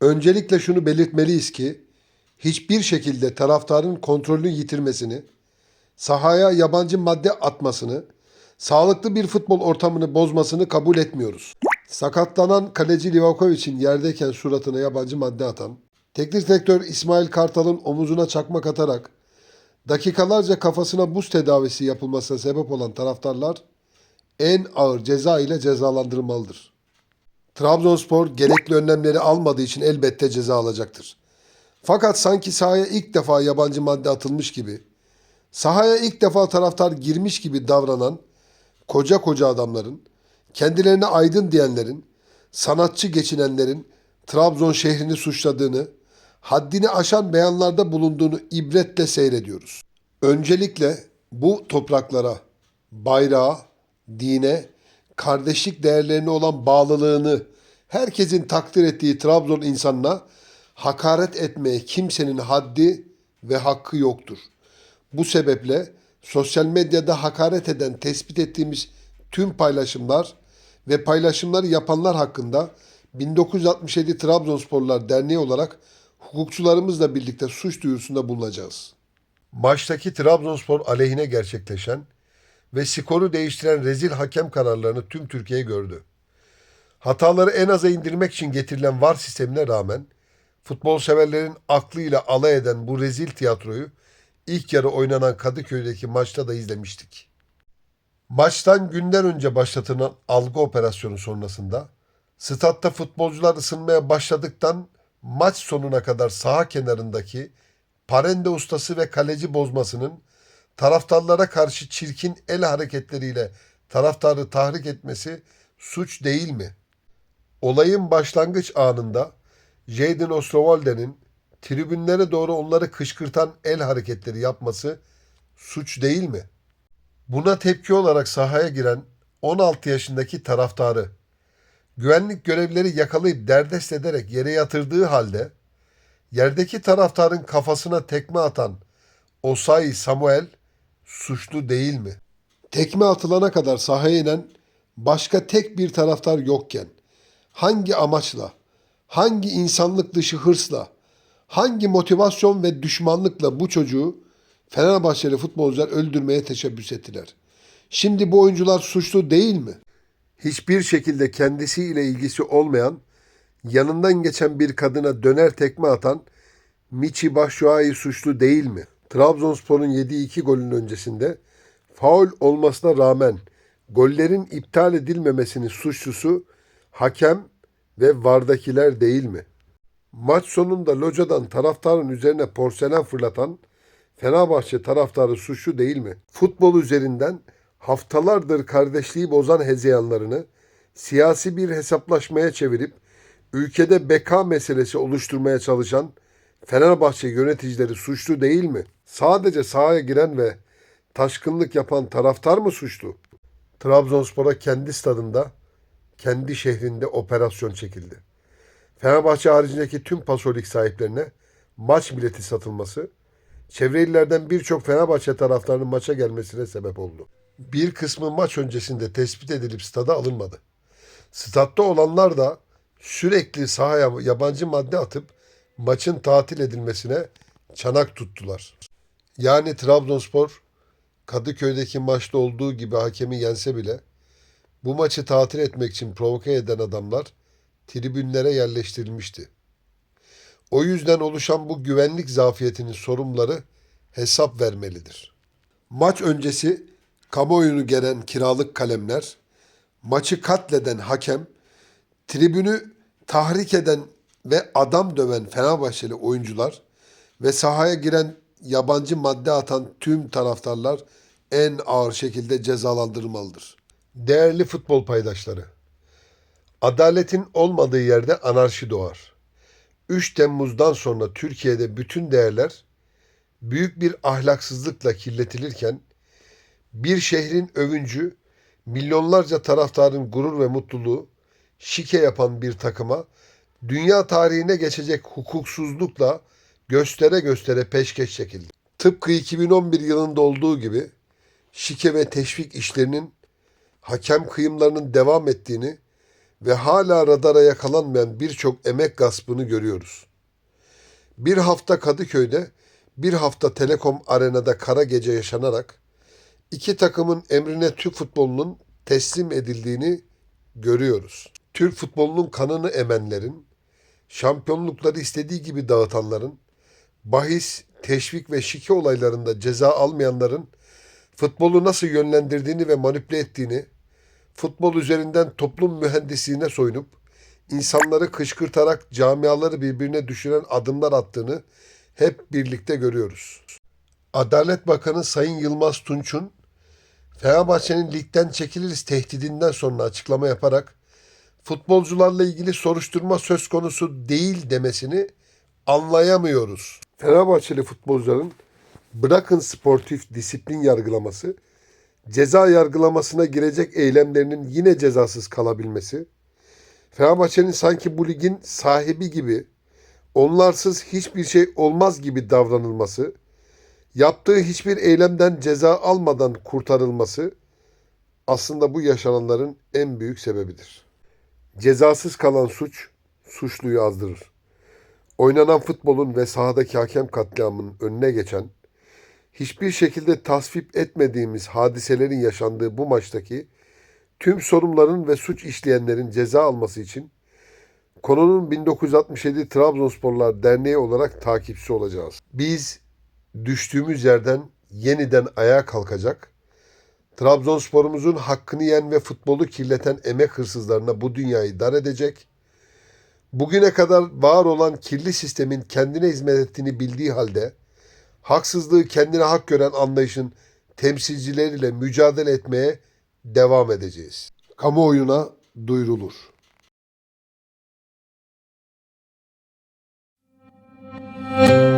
Öncelikle şunu belirtmeliyiz ki hiçbir şekilde taraftarın kontrolünü yitirmesini, sahaya yabancı madde atmasını, sağlıklı bir futbol ortamını bozmasını kabul etmiyoruz. Sakatlanan kaleci Livakovic'in yerdeyken suratına yabancı madde atan, teknik direktör İsmail Kartal'ın omuzuna çakmak atarak dakikalarca kafasına buz tedavisi yapılmasına sebep olan taraftarlar en ağır ceza ile cezalandırılmalıdır. Trabzonspor gerekli önlemleri almadığı için elbette ceza alacaktır. Fakat sanki sahaya ilk defa yabancı madde atılmış gibi, sahaya ilk defa taraftar girmiş gibi davranan koca koca adamların, kendilerine aydın diyenlerin, sanatçı geçinenlerin Trabzon şehrini suçladığını, haddini aşan beyanlarda bulunduğunu ibretle seyrediyoruz. Öncelikle bu topraklara, bayrağa, dine, kardeşlik değerlerine olan bağlılığını herkesin takdir ettiği Trabzon insanına hakaret etmeye kimsenin haddi ve hakkı yoktur. Bu sebeple sosyal medyada hakaret eden tespit ettiğimiz tüm paylaşımlar ve paylaşımları yapanlar hakkında 1967 Trabzonsporlar Derneği olarak hukukçularımızla birlikte suç duyurusunda bulunacağız. Maçtaki Trabzonspor aleyhine gerçekleşen ve skoru değiştiren rezil hakem kararlarını tüm Türkiye gördü. Hataları en aza indirmek için getirilen VAR sistemine rağmen futbol severlerin aklıyla alay eden bu rezil tiyatroyu ilk yarı oynanan Kadıköy'deki maçta da izlemiştik. Maçtan günden önce başlatılan algı operasyonu sonrasında statta futbolcular ısınmaya başladıktan maç sonuna kadar saha kenarındaki parende ustası ve kaleci bozmasının taraftarlara karşı çirkin el hareketleriyle taraftarı tahrik etmesi suç değil mi? Olayın başlangıç anında Jadon Ostrovalde'nin tribünlere doğru onları kışkırtan el hareketleri yapması suç değil mi? Buna tepki olarak sahaya giren 16 yaşındaki taraftarı güvenlik görevlileri yakalayıp derdest ederek yere yatırdığı halde yerdeki taraftarın kafasına tekme atan Osayi Samuel suçlu değil mi? Tekme atılana kadar sahaya inen başka tek bir taraftar yokken hangi amaçla, hangi insanlık dışı hırsla, hangi motivasyon ve düşmanlıkla bu çocuğu Fenerbahçeli futbolcular öldürmeye teşebbüs ettiler. Şimdi bu oyuncular suçlu değil mi? Hiçbir şekilde kendisiyle ilgisi olmayan, yanından geçen bir kadına döner tekme atan Michi Batshuayi suçlu değil mi? Trabzonspor'un yediği iki golün öncesinde faul olmasına rağmen gollerin iptal edilmemesinin suçlusu hakem ve vardakiler değil mi? Maç sonunda locadan taraftarın üzerine porselen fırlatan Fenerbahçe taraftarı suçlu değil mi? Futbol üzerinden haftalardır kardeşliği bozan hezeyanlarını siyasi bir hesaplaşmaya çevirip ülkede beka meselesi oluşturmaya çalışan Fenerbahçe yöneticileri suçlu değil mi? Sadece sahaya giren ve taşkınlık yapan taraftar mı suçlu? Trabzonspor'a kendi stadında, kendi şehrinde operasyon çekildi. Fenerbahçe haricindeki tüm pasolik sahiplerine maç bileti satılması, çevre illerden birçok Fenerbahçe taraftarının maça gelmesine sebep oldu. Bir kısmı maç öncesinde tespit edilip stada alınmadı. Statta olanlar da sürekli sahaya yabancı madde atıp maçın tatil edilmesine çanak tuttular. Yani Trabzonspor Kadıköy'deki maçta olduğu gibi hakemi yense bile bu maçı tatil etmek için provoke eden adamlar tribünlere yerleştirilmişti. O yüzden oluşan bu güvenlik zafiyetinin sorumluları hesap vermelidir. Maç öncesi kamuoyunu gelen kiralık kalemler, maçı katleden hakem, tribünü tahrik eden ve adam döven Fenerbahçeli oyuncular ve sahaya giren yabancı madde atan tüm taraftarlar en ağır şekilde cezalandırılmalıdır. Değerli futbol paydaşları, adaletin olmadığı yerde anarşi doğar. 3 Temmuz'dan sonra Türkiye'de bütün değerler büyük bir ahlaksızlıkla kirletilirken bir şehrin övüncü, milyonlarca taraftarın gurur ve mutluluğu şike yapan bir takıma dünya tarihine geçecek hukuksuzlukla göstere göstere peşkeş çekildi. Tıpkı 2011 yılında olduğu gibi şike ve teşvik işlerinin hakem kıyımlarının devam ettiğini ve hala radara yakalanmayan birçok emek gaspını görüyoruz. Bir hafta Kadıköy'de, bir hafta Telekom Arena'da kara gece yaşanarak iki takımın emrine Türk futbolunun teslim edildiğini görüyoruz. Türk futbolunun kanını emenlerin, şampiyonlukları istediği gibi dağıtanların, bahis, teşvik ve şike olaylarında ceza almayanların futbolu nasıl yönlendirdiğini ve manipüle ettiğini, futbol üzerinden toplum mühendisliğine soyunup insanları kışkırtarak camiaları birbirine düşüren adımlar attığını hep birlikte görüyoruz. Adalet Bakanı Sayın Yılmaz Tunç'un Fenerbahçe'nin ligden çekiliriz tehdidinden sonra açıklama yaparak futbolcularla ilgili soruşturma söz konusu değil demesini anlayamıyoruz. Fenerbahçeli futbolcuların bırakın sportif disiplin yargılaması, ceza yargılamasına girecek eylemlerinin yine cezasız kalabilmesi, Fenerbahçe'nin sanki bu ligin sahibi gibi, onlarsız hiçbir şey olmaz gibi davranılması, yaptığı hiçbir eylemden ceza almadan kurtarılması aslında bu yaşananların en büyük sebebidir. Cezasız kalan suç suçluyu azdırır. Oynanan futbolun ve sahadaki hakem katliamının önüne geçen, hiçbir şekilde tasvip etmediğimiz hadiselerin yaşandığı bu maçtaki tüm sorumluların ve suç işleyenlerin ceza alması için konunun 1967 Trabzonsporlar Derneği olarak takipçisi olacağız. Biz düştüğümüz yerden yeniden ayağa kalkacak, Trabzonsporumuzun hakkını yiyen ve futbolu kirleten emek hırsızlarına bu dünyayı dar edecek, bugüne kadar var olan kirli sistemin kendine hizmet ettiğini bildiği halde haksızlığı kendine hak gören anlayışın temsilcileriyle mücadele etmeye devam edeceğiz. Kamuoyuna duyurulur. thank